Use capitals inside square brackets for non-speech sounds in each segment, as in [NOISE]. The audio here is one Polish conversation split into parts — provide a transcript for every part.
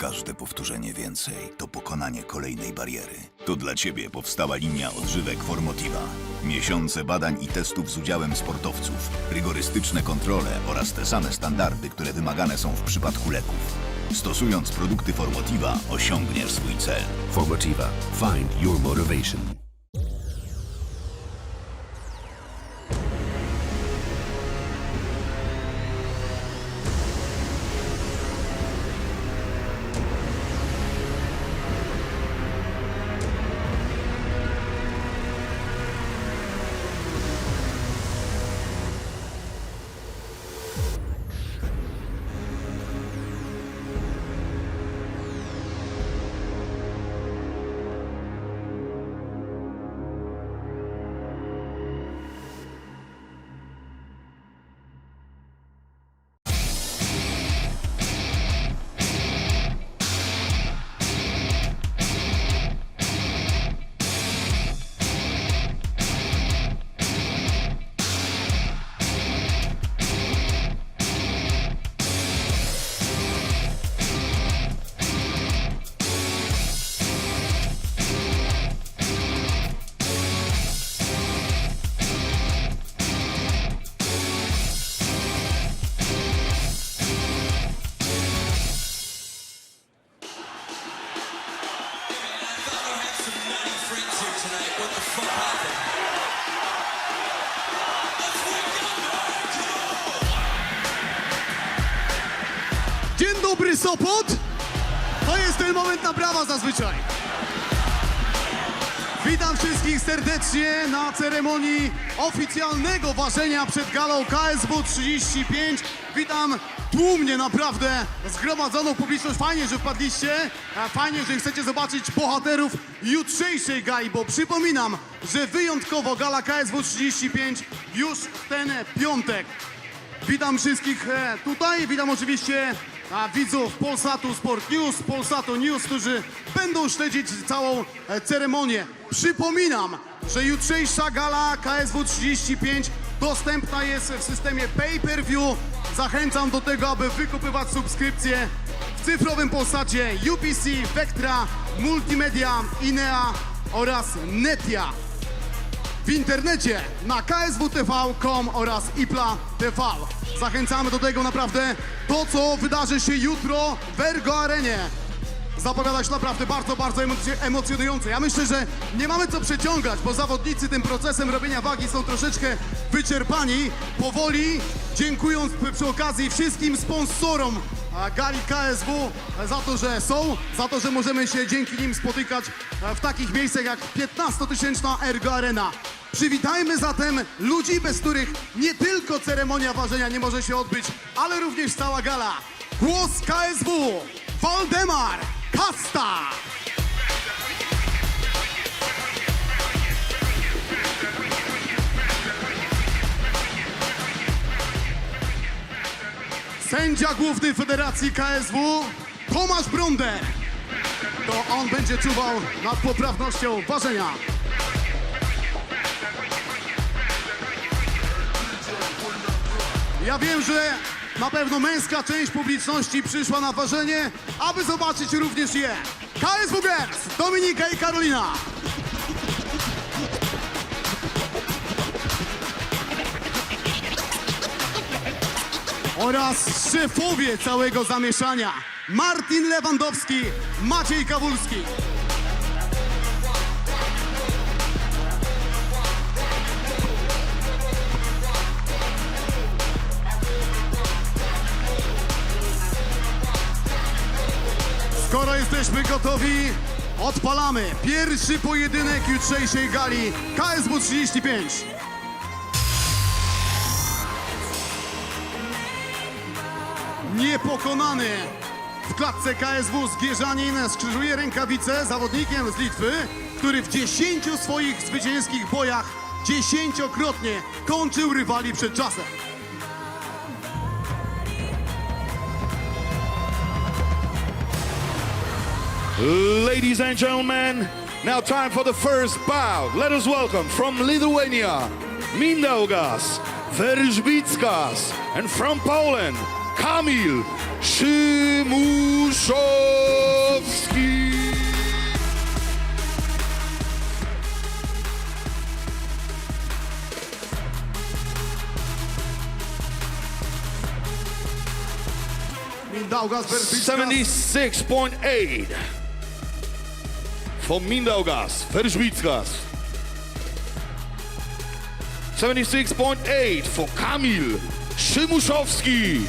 Każde powtórzenie więcej to pokonanie kolejnej bariery. To dla Ciebie powstała linia odżywek Formotiva. Miesiące badań i testów z udziałem sportowców, rygorystyczne kontrole oraz te same standardy, które wymagane są w przypadku leków. Stosując produkty Formotiva osiągniesz swój cel. Formativa. Find your motivation. Dzień dobry Sopot! To jest ten moment na brawa zazwyczaj. Witam wszystkich serdecznie na ceremonii oficjalnego ważenia przed galą KSW 35. Witam tłumnie naprawdę zgromadzoną publiczność. Fajnie, że wpadliście. Fajnie, że chcecie zobaczyć bohaterów jutrzejszej gali, bo przypominam, że wyjątkowo gala KSW 35 już w ten piątek. Witam wszystkich e, tutaj, witam oczywiście widzów Polsatu Sport News, Polsatu News, którzy będą śledzić całą e, ceremonię. Przypominam, że jutrzejsza gala KSW 35 dostępna jest w systemie pay-per-view. Zachęcam do tego, aby wykupywać subskrypcje cyfrowym Polsacie UPC, Vectra, Multimedia, Inea oraz Netia w internecie na kswtv.com oraz IPLA TV. Zachęcamy do tego naprawdę to, co wydarzy się jutro w Ergo Arenie. Zapowiada się naprawdę bardzo, bardzo emoc- emocjonujące. Ja myślę, że nie mamy co przeciągać, bo zawodnicy tym procesem robienia wagi są troszeczkę wyczerpani. Powoli, dziękując przy okazji wszystkim sponsorom gali KSW za to, że są, za to, że możemy się dzięki nim spotykać e, w takich miejscach jak 15-tysięczna Ergo Arena. Przywitajmy zatem ludzi, bez których nie tylko ceremonia ważenia nie może się odbyć, ale również cała gala. Głos KSW, Waldemar Kasta. Sędzia główny Federacji KSW, Tomasz Brunder. To on będzie czuwał nad poprawnością ważenia. Ja wiem, że na pewno męska część publiczności przyszła na ważenie, aby zobaczyć również je. KSW Girls, Dominika i Karolina. Oraz szefowie całego zamieszania. Martin Lewandowski, Maciej Kawulski. Skoro jesteśmy gotowi, odpalamy pierwszy pojedynek jutrzejszej gali KSW 35. Niepokonany w klatce KSW Zgierzanin skrzyżuje rękawice zawodnikiem z Litwy, który w 10 swoich zwycięskich bojach dziesięciokrotnie kończył rywali przed czasem. Ladies and gentlemen, now time for the first bout. Let us welcome from Lithuania, Mindaugas Veržbickas, and from Poland, Kamil Szymuszowski. Mindaugas 76.8 for Mindaugas Verzwitskas. 76.8 for Kamil Szymuszowski.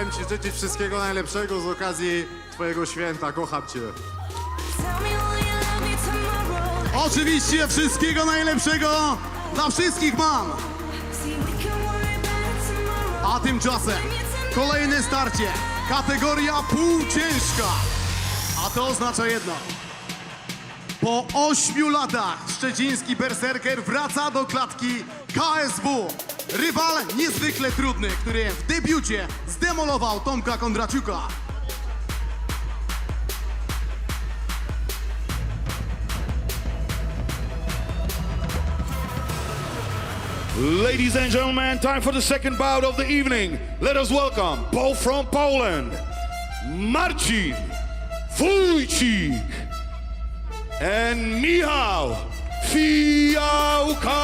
Chciałem ci życzyć wszystkiego najlepszego z okazji twojego święta. Kocham cię. Oczywiście wszystkiego najlepszego dla wszystkich mam. A tymczasem kolejne starcie. Kategoria półciężka. A to oznacza jedno. Po ośmiu latach szczeciński berserker wraca do klatki KSW. Rywal niezwykle trudny, który w debiucie zdemolował Tomka Kondraciuka. Ladies and gentlemen, time for the second bout of the evening. Let us welcome, both from Poland, Marcin Wójcik and Michał Fiałka.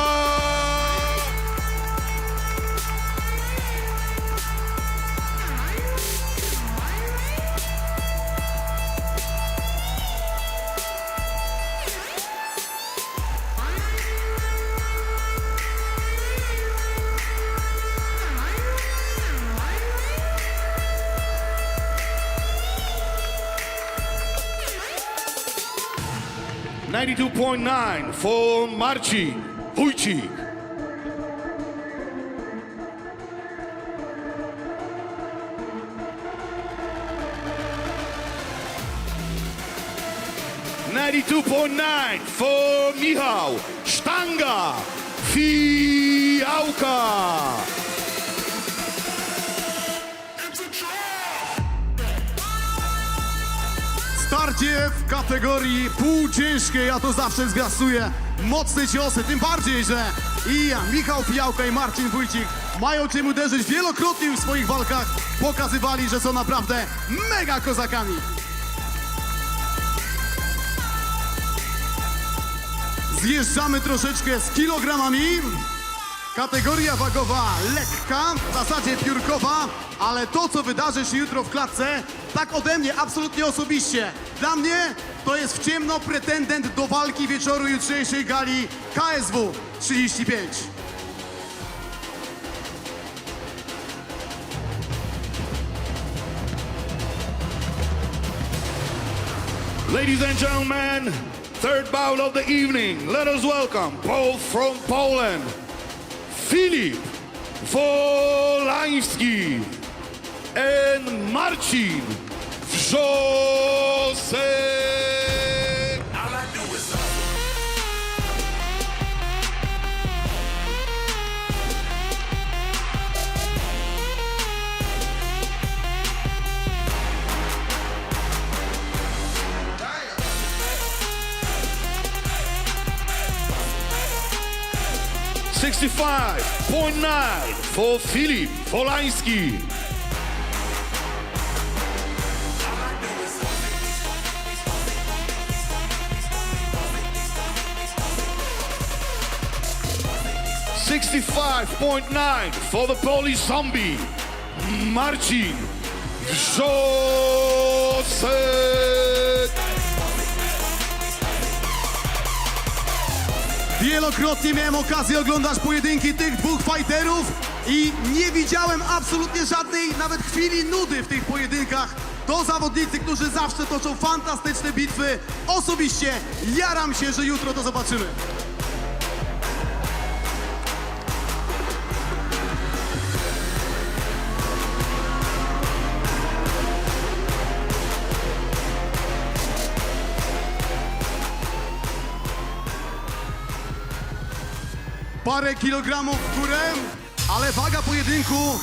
92.9 for Marci Huici. Ninety-two point nine for Mihal Stanga Fialka. Starcie w kategorii półciężkiej, a to zawsze zwiastuje mocne ciosy, tym bardziej, że i Michał Pijałka i Marcin Wójcik mają czym uderzyć wielokrotnie w swoich walkach, pokazywali, że są naprawdę mega kozakami. Zjeżdżamy troszeczkę z kilogramami. Kategoria wagowa lekka, w zasadzie piórkowa, ale to, co wydarzy się jutro w klatce, tak ode mnie, absolutnie osobiście. Dla mnie to jest w ciemno pretendent do walki wieczoru jutrzejszej gali KSW 35. Ladies and gentlemen, third bout of the evening. Let us welcome both from Poland, Filip Wolański and Marcin Wrzosek. 65.9 for Filip Polański. Sixty-five point nine for the Polish zombie, Marcin Joseph. Wielokrotnie miałem okazję oglądać pojedynki tych dwóch fighterów i nie widziałem absolutnie żadnej nawet chwili nudy w tych pojedynkach. To zawodnicy, którzy zawsze toczą fantastyczne bitwy. Osobiście jaram się, że jutro to zobaczymy. Parę kilogramów w górę, ale waga pojedynku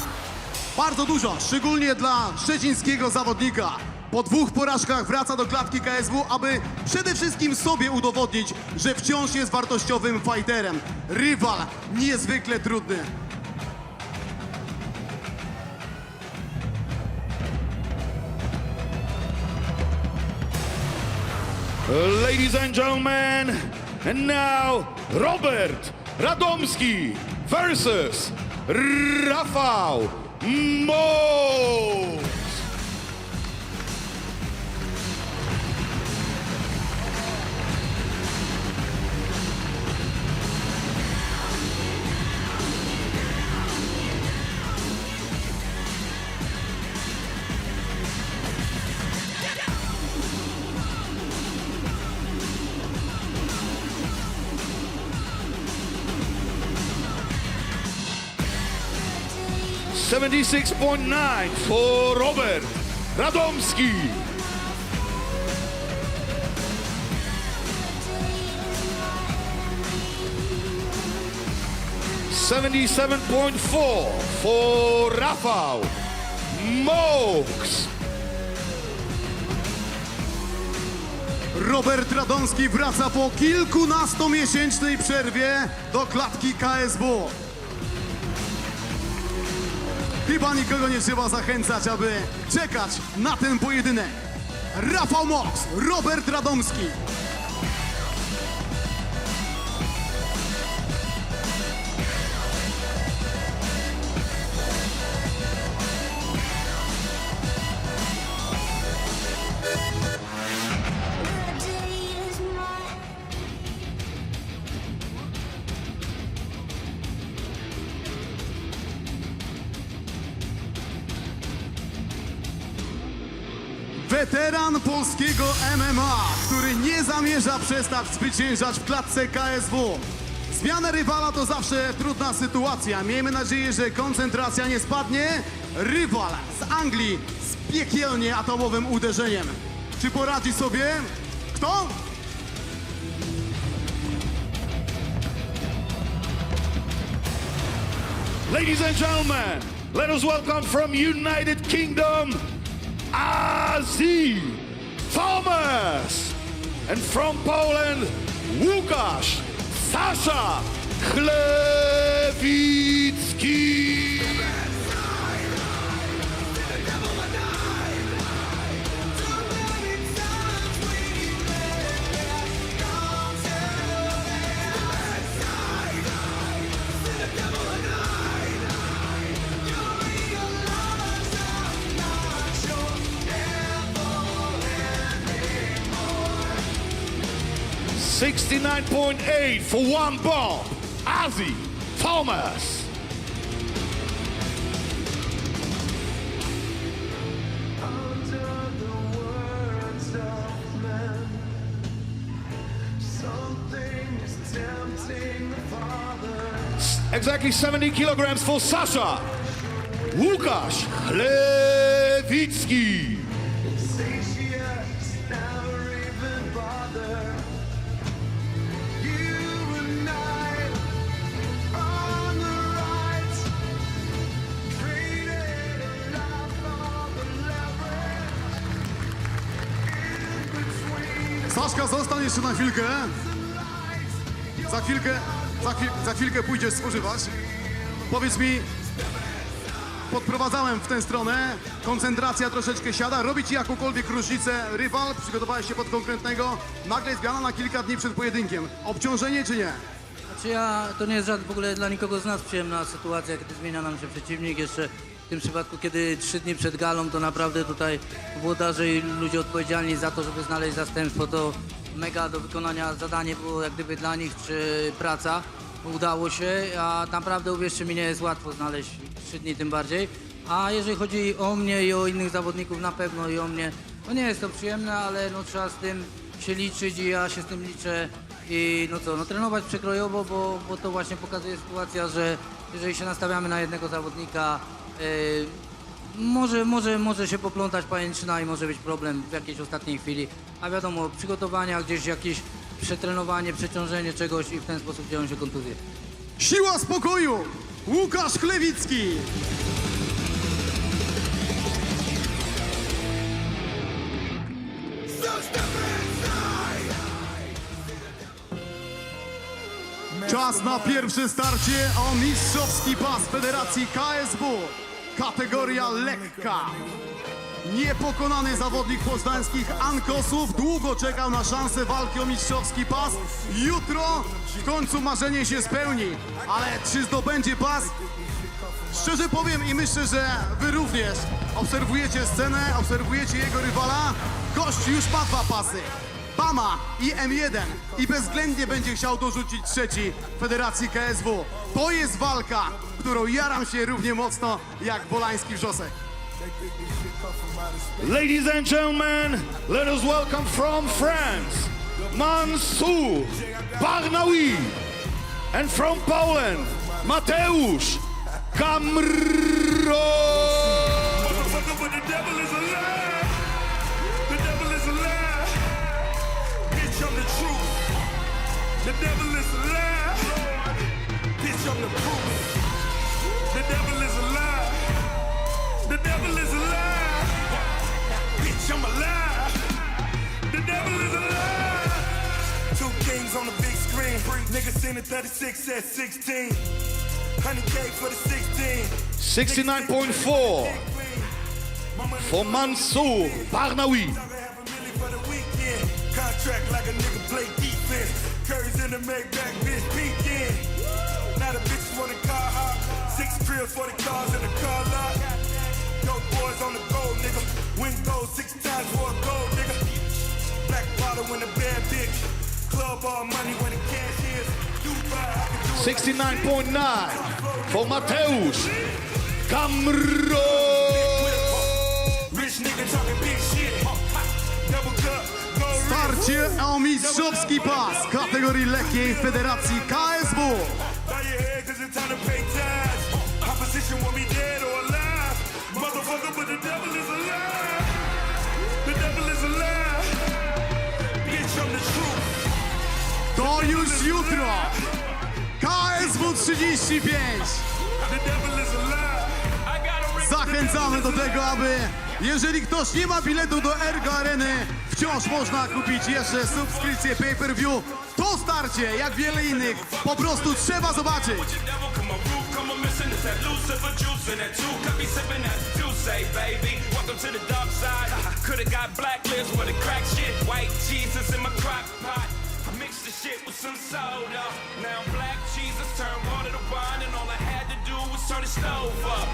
bardzo dużo, szczególnie dla szczecińskiego zawodnika. Po dwóch porażkach wraca do klatki KSW, aby przede wszystkim sobie udowodnić, że wciąż jest wartościowym fighterem. Rywal niezwykle trudny. Ladies and gentlemen, and now Robert Radomski versus Rafał Mo. Seventy-six point nine for Robert Radomski. Seventy-seven point four for Rafał Moks. Robert Radomski wraca po kilkunastomiesięcznej przerwie do klatki KSW. Chyba nikogo nie trzeba zachęcać, aby czekać na ten pojedynek. Rafał Mox, Robert Radomski. Weteran polskiego MMA, który nie zamierza przestać zwyciężać w klatce KSW. Zmiana rywala to zawsze trudna sytuacja. Miejmy nadzieję, że koncentracja nie spadnie. Rywal z Anglii z piekielnie atomowym uderzeniem. Czy poradzi sobie? Kto? Ladies and gentlemen, let us welcome from United Kingdom, Azi Thomas. And from Poland, Łukasz Sasha Chlewicki. Sixty-nine point eight for one ball, Ozzy Thomas. Exactly 70 kilograms for Sasha. Łukasz Chlewicki. Zostań jeszcze na chwilkę. Za chwilkę, za, chwil, za chwilkę pójdziesz spożywać. Powiedz mi, podprowadzałem w tę stronę, koncentracja troszeczkę siada, robi ci jakąkolwiek różnicę rywal, przygotowałeś się pod konkretnego, nagle zmiana na kilka dni przed pojedynkiem. Obciążenie czy nie? Znaczy ja, to nie jest żaden w ogóle dla nikogo z nas przyjemna sytuacja, kiedy zmienia nam się przeciwnik. Jeszcze w tym przypadku, kiedy trzy dni przed galą, to naprawdę tutaj włodarze i ludzie odpowiedzialni za to, żeby znaleźć zastępstwo, to mega do wykonania zadanie było jak gdyby dla nich, czy praca. Udało się, a naprawdę uwierzcie mi, nie jest łatwo znaleźć trzy dni tym bardziej. A jeżeli chodzi o mnie i o innych zawodników, na pewno i o mnie, no nie jest to przyjemne, ale no trzeba z tym się liczyć i ja się z tym liczę i no co, no trenować przekrojowo, bo, bo to właśnie pokazuje sytuacja, że jeżeli się nastawiamy na jednego zawodnika, yy, może, może, może się poplątać pajęczyna i może być problem w jakiejś ostatniej chwili. A wiadomo, przygotowania, gdzieś jakieś przetrenowanie, przeciążenie czegoś i w ten sposób dzieją się kontuzje. Siła spokoju! Łukasz Chlewicki! Czas na pierwsze starcie o mistrzowski pas Federacji KSW. Kategoria lekka. Niepokonany zawodnik poznańskich Ankosów długo czekał na szansę walki o mistrzowski pas. Jutro w końcu marzenie się spełni. Ale czy zdobędzie pas? Szczerze powiem i myślę, że wy również obserwujecie scenę, obserwujecie jego rywala. Gość już ma dwa pasy. Bama i M1 i bezwzględnie będzie chciał dorzucić trzeci Federacji KSW. To jest walka, którą jaram się równie mocno jak Bolański wrzosek. Ladies and gentlemen, let us welcome from France, Mansour Barnawi. And from Poland, Mateusz Kamro. I'm the proof. The devil is alive. The devil is alive. Bitch, I'm alive. The devil is alive. Two kings on the big screen. Niggas seen the 36 at 16. 100K for the 16. 69.4 for Mansour Barnawi. Half a million for the weekend. Contract like a nigga play defense. Curry's in the Maybach, bitch peeking. Now the bitches want a car hop. Six cribs for the cars in the car lot. Dope boys on the gold, nigga. Win gold six times for a gold, nigga. Black bottle when the bad bitch. Club all money when the cash is. Dubai, I can do it. 69.9 for Mateusz Kamro. Rich nigga talking big shit. Double cup. Starcie o mistrzowski pas kategorii lekkiej Federacji KSW. Opposition want me dead or alive. Motherfucker, but the devil is alive. The devil is alive. Bitch, I'm the truth. To już jutro. KSW 35. The devil is alive. I got him Zachęcamy do tego, aby jeżeli ktoś nie ma biletu do Ergo Areny, wciąż można kupić jeszcze subskrypcję pay-per-view. To starcie, jak wiele innych, po prostu trzeba zobaczyć. That Lucifer juice and that two could be sipping that say, baby. Welcome to the dark side. [LAUGHS] Coulda got blacklist for the crack shit. White Jesus in my crock pot. I mixed the shit with some soda. Now black Jesus turned water to wine, and all I had to do was turn the stove up.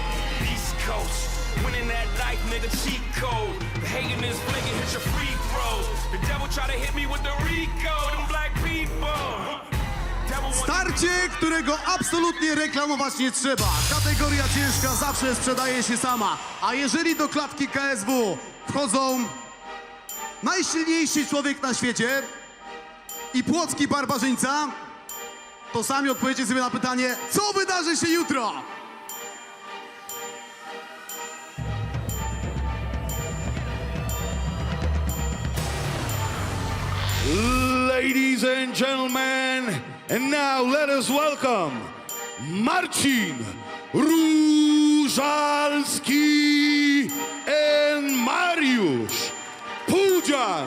East Coast, winning that life, nigga, cheat code. Hating is blinking, hit your free throws. The devil try to hit me with the Rico, them black people. Starcie, którego absolutnie reklamować nie trzeba. Kategoria ciężka zawsze sprzedaje się sama. A jeżeli do klatki KSW wchodzą najsilniejszy człowiek na świecie i płocki barbarzyńca, to sami odpowiecie sobie na pytanie, co wydarzy się jutro? Ladies and gentlemen, and now let us welcome Marcin Różalski and Mariusz Pudzian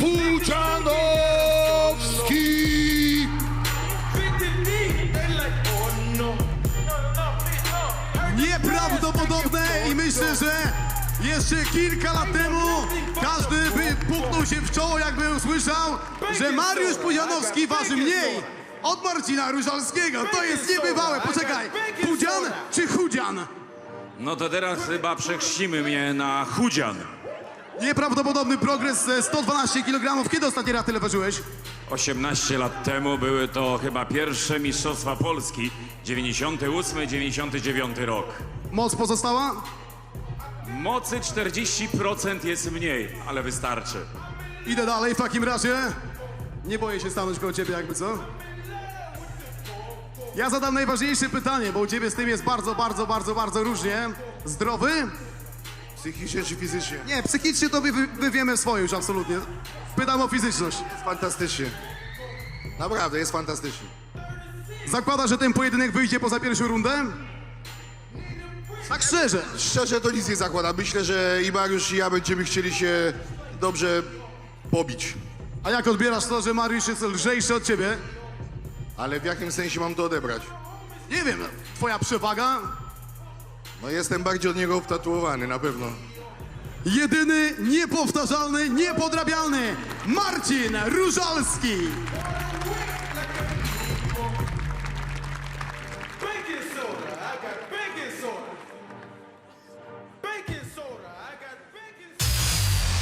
Pudzianowski. 50 deep, they like. Nieprawdopodobne i myślę, że jeszcze kilka lat temu każdy by puknął się w czoło, jakby usłyszał, że Mariusz Pudzianowski waży mniej od Marcina Różalskiego. To jest niebywałe. Poczekaj, Pudzian czy Chudzian? No to teraz chyba przechrzcimy mnie na chudzian. Nieprawdopodobny progres, e, 112 kg. Kiedy ostatni raz tyle ważyłeś? 18 lat temu były to chyba pierwsze Mistrzostwa Polski, 98-99 rok. Moc pozostała? Mocy 40% jest mniej, ale wystarczy. Idę dalej w takim razie. Nie boję się stanąć koło ciebie jakby co? Ja zadam najważniejsze pytanie, bo u ciebie z tym jest bardzo, bardzo, bardzo, bardzo różnie. Zdrowy? Psychicznie czy fizycznie? Nie, psychicznie to my, my wiemy swoje już absolutnie. Pytam o fizyczność. Fantastycznie. Naprawdę, jest fantastycznie. Zakłada, że ten pojedynek wyjdzie poza pierwszą rundę? Tak szczerze. Szczerze to nic nie zakłada. Myślę, że i Mariusz i ja będziemy chcieli się dobrze pobić. A jak odbierasz to, że Mariusz jest lżejszy od ciebie? Ale w jakim sensie mam to odebrać? Nie wiem, twoja przewaga? No jestem bardziej od niego wtatuowany, na pewno. Jedyny, niepowtarzalny, niepodrabialny Marcin Różalski.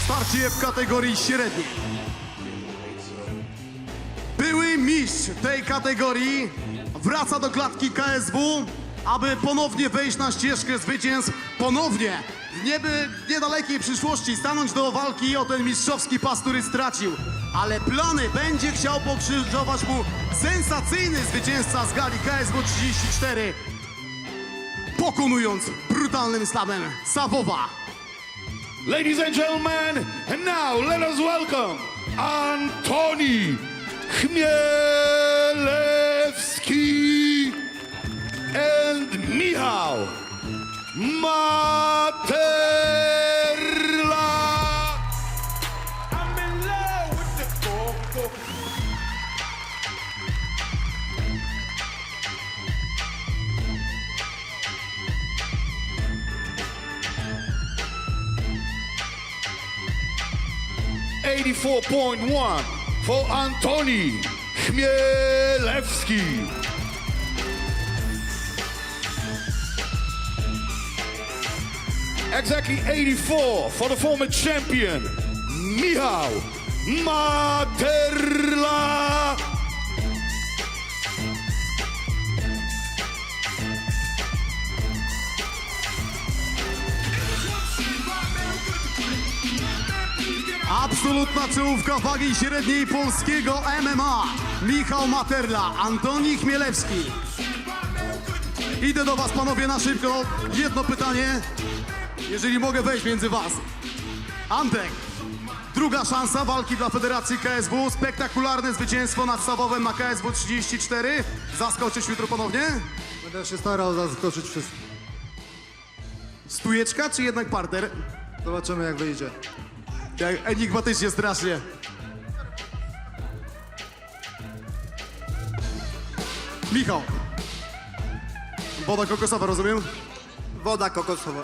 Starcie w kategorii średniej. Były mistrz tej kategorii wraca do klatki KSW, aby ponownie wejść na ścieżkę zwycięstw, ponownie w nieby niedalekiej przyszłości stanąć do walki o ten mistrzowski pas, który stracił. Ale plany będzie chciał pokrzyżować mu sensacyjny zwycięzca z gali KSW 34, pokonując brutalnym slamem Sawowa. Ladies and gentlemen, and now let us welcome Antoni Chmielewski and Michał Materla. I'm in love with the coco. Eighty-four point one for Antoni Chmielewski. Exactly 84 for the former champion, Michał Materla. Absolutna czołówka wagi średniej polskiego MMA. Michał Materla, Antoni Chmielewski. Idę do was panowie na szybko. Jedno pytanie, jeżeli mogę wejść między was. Antek, druga szansa walki dla Federacji KSW. Spektakularne zwycięstwo nad Sawowem na KSW 34. Zaskoczyć jutro ponownie? Będę się starał zaskoczyć wszystkich. Stujeczka czy jednak parter? Zobaczymy jak wyjdzie. Jak enigmatycznie strasznie. Michał. Woda kokosowa, rozumiem? Woda kokosowa.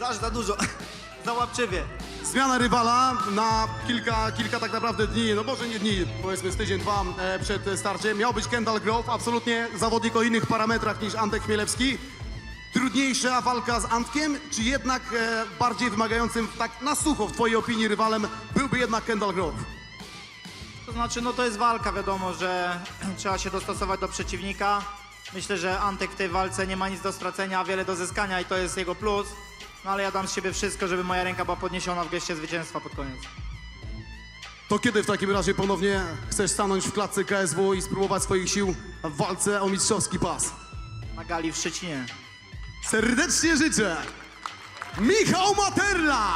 Zaż za dużo. [LAUGHS] Za łapczywie. Zmiana rywala na kilka, kilka tak naprawdę dni, no może nie dni, powiedzmy z tydzień, dwa e, przed starciem. Miał być Kendall Grove, absolutnie zawodnik o innych parametrach niż Antek Chmielewski. Trudniejsza walka z Antkiem, czy jednak e, bardziej wymagającym, tak na sucho w twojej opinii rywalem byłby jednak Kendall Grove? To znaczy, no to jest walka, wiadomo, że [CLEARS THROAT] trzeba się dostosować do przeciwnika. Myślę, że Antek w tej walce nie ma nic do stracenia, a wiele do zyskania i to jest jego plus. No ale ja dam z siebie wszystko, żeby moja ręka była podniesiona w geście zwycięstwa pod koniec. To kiedy w takim razie ponownie chcesz stanąć w klatce KSW i spróbować swoich sił w walce o mistrzowski pas? Na gali w Szczecinie. Serdecznie życzę! Michał Materla!